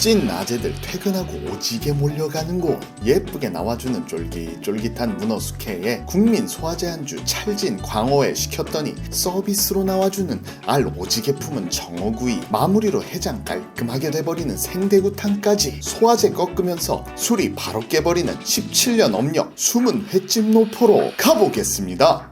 찐 아재들 퇴근하고 오지게 몰려가는 곳 예쁘게 나와주는 쫄깃쫄깃한 문어 숙회에 국민 소화제 안주 찰진 광어회 시켰더니 서비스로 나와주는 알 오지게 품은 정어구이 마무리로 해장 깔끔하게 돼버리는 생대구탕까지 소화제 꺾으면서 술이 바로 깨버리는 17년 업력 숨은 횟집 노포로 가보겠습니다.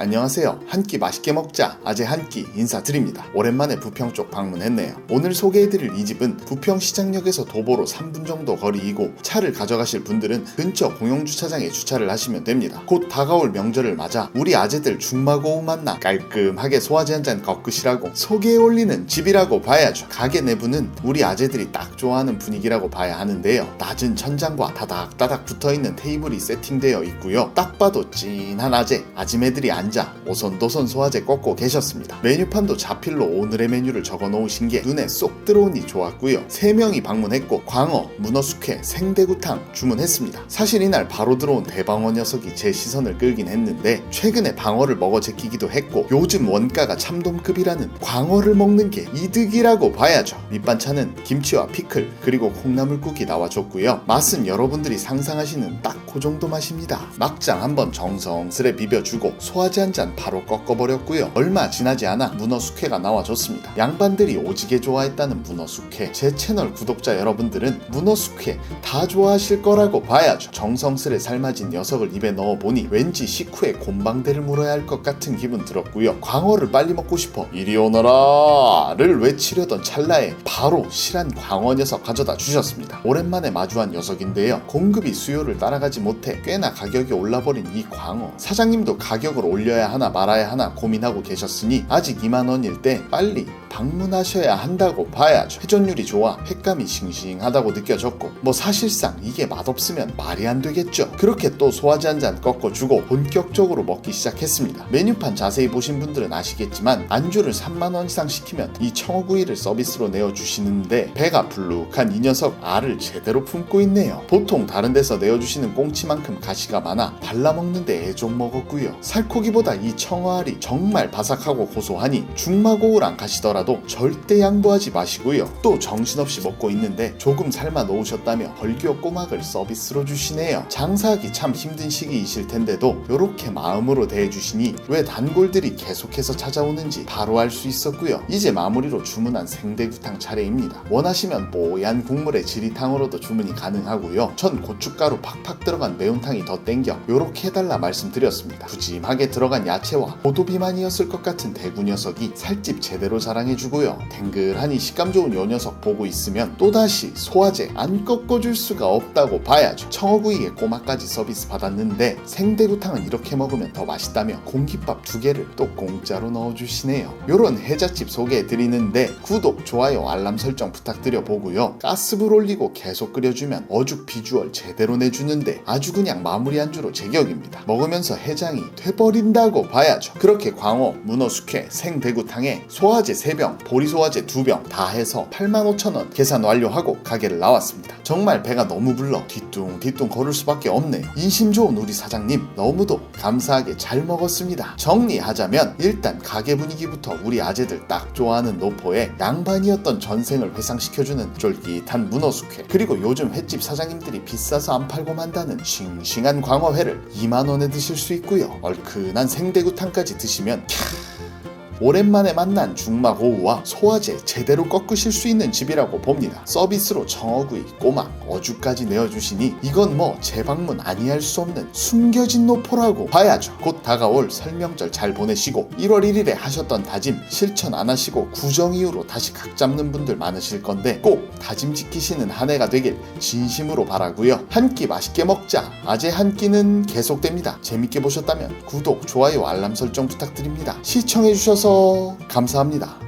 안녕하세요. 한 끼 맛있게 먹자. 아재 한 끼 인사드립니다. 오랜만에 부평 쪽 방문했네요. 오늘 소개해드릴 이 집은 부평 시장역에서 도보로 3분 정도 거리이고 차를 가져가실 분들은 근처 공용주차장에 주차를 하시면 됩니다. 곧 다가올 명절을 맞아 우리 아재들 중마고우 만나 깔끔하게 소화제 한 잔 꺾으시라고 소개해 올리는 집이라고 봐야죠. 가게 내부는 우리 아재들이 딱 좋아하는 분위기라고 봐야 하는데요. 낮은 천장과 다닥다닥 붙어있는 테이블이 세팅되어 있고요. 딱 봐도 찐한 아재, 아지매들이 앉아 오손도손 소화제 꺾고 계셨습니다. 메뉴판도 자필로 오늘의 메뉴를 적어 놓으신 게 눈에 쏙 들어오니 좋았고요. 3명이 방문했고 광어, 문어 숙회, 생대구탕 주문했습니다. 사실 이날 바로 들어온 대방어 녀석이 제 시선을 끌긴 했는데 최근에 방어를 먹어 제끼기도 했고 요즘 원가가 참돔급이라는 광어를 먹는 게 이득이라고 봐야죠. 밑반찬은 김치와 피클 그리고 콩나물국이 나와줬고요. 맛은 여러분들이 상상하시는 딱 그 정도 맛입니다. 막장 한번 정성스레 비벼주고 소화제 한 잔 바로 꺾어버렸고요. 얼마 지나지 않아 문어 숙회가 나와줬습니다. 양반들이 오지게 좋아했다는 문어 숙회. 제 채널 구독자 여러분들은 문어 숙회 다 좋아하실 거라고 봐야죠. 정성스레 삶아진 녀석을 입에 넣어보니 왠지 식후에 곤방대를 물어야 할 것 같은 기분 들었고요. 광어를 빨리 먹고 싶어 이리 오너라를 외치려던 찰나에 바로 실한 광어 녀석 가져다 주셨습니다. 오랜만에 마주한 녀석인데요. 공급이 수요를 따라가지 못해 꽤나 가격이 올라버린 이 광어. 사장님도 가격을 올려 야 하나 말아야 하나 고민하고 계셨으니 아직 2만 원일 때 빨리 방문하셔야 한다고 봐야죠. 회전율이 좋아 횟감이 싱싱하다고 느껴졌고 뭐 사실상 이게 맛없으면 말이 안 되겠죠. 그렇게 또 소화제 한 잔 꺾어주고 본격적으로 먹기 시작했습니다. 메뉴판 자세히 보신 분들은 아시겠지만 안주를 3만 원 이상 시키면 이 청어구이를 서비스로 내어주시는데 배가 불룩한 이 녀석 알을 제대로 품고 있네요. 보통 다른 데서 내어주시는 꽁치만큼 가시가 많아 발라먹는데 애 좀 먹었고요. 살코기 보다 이 청어알이 정말 바삭하고 고소하니 중마고우랑 가시더라도 절대 양보하지 마시고요. 또 정신없이 먹고 있는데 조금 삶아 놓으셨다며 벌교 꼬막을 서비스로 주시네요. 장사하기 참 힘든 시기이실 텐데도 이렇게 마음으로 대해주시니 왜 단골들이 계속해서 찾아오는지 바로 알 수 있었고요. 이제 마무리로 주문한 생대구탕 차례입니다. 원하시면 뽀얀 국물의 지리탕으로도 주문이 가능하고요. 전 고춧가루 팍팍 들어간 매운탕이 더 땡겨 요렇게 해달라 말씀드렸습니다. 푸짐하게 들어간 야채와 고도 비만이었을 것 같은 대구 녀석이 살집 제대로 자랑해주고요. 탱글하니 식감 좋은 요 녀석 보고 있으면 또다시 소화제 안 꺾어줄 수가 없다고 봐야죠. 청어구이에 꼬막까지 서비스 받았는데 생대구탕은 이렇게 먹으면 더 맛있다며 공깃밥 두 개를 또 공짜로 넣어주시네요. 요런 해자집 소개해드리는데 구독, 좋아요, 알람 설정 부탁드려 보고요. 가스불 올리고 계속 끓여주면 어죽 비주얼 제대로 내주는데 아주 그냥 마무리 안주로 제격입니다. 먹으면서 해장이 돼버 린다고 봐야죠. 그렇게 광어, 문어 숙회, 생대구탕에 소화제 3병, 보리소화제 2병 다 해서 85,000원 계산 완료하고 가게를 나왔습니다. 정말 배가 너무 불러 뒤뚱뒤뚱 걸을 수밖에 없네. 인심 좋은 우리 사장님 너무도 감사하게 잘 먹었습니다. 정리하자면 일단 가게 분위기부터 우리 아재들 딱 좋아하는 노포에 양반이었던 전생을 회상시켜주는 쫄깃한 문어 숙회 그리고 요즘 횟집 사장님들이 비싸서 안 팔고 만다는 싱싱한 광어회를 2만원에 드실 수 있고요. 얼큰한 생대구 탕까지 드시면 캬 오랜만에 만난 중마고우와 소화제 제대로 꺾으실 수 있는 집이라고 봅니다. 서비스로 청어구이, 꼬막, 어죽까지 내어주시니 이건 뭐 재방문 아니할 수 없는 숨겨진 노포라고 봐야죠. 곧 다가올 설명절 잘 보내시고 1월 1일에 하셨던 다짐 실천 안 하시고 구정 이후로 다시 각 잡는 분들 많으실 건데 꼭 다짐 지키시는 한 해가 되길 진심으로 바라고요. 한 끼 맛있게 먹자. 아재 한 끼는 계속됩니다. 재밌게 보셨다면 구독, 좋아요, 알람 설정 부탁드립니다. 시청 감사합니다.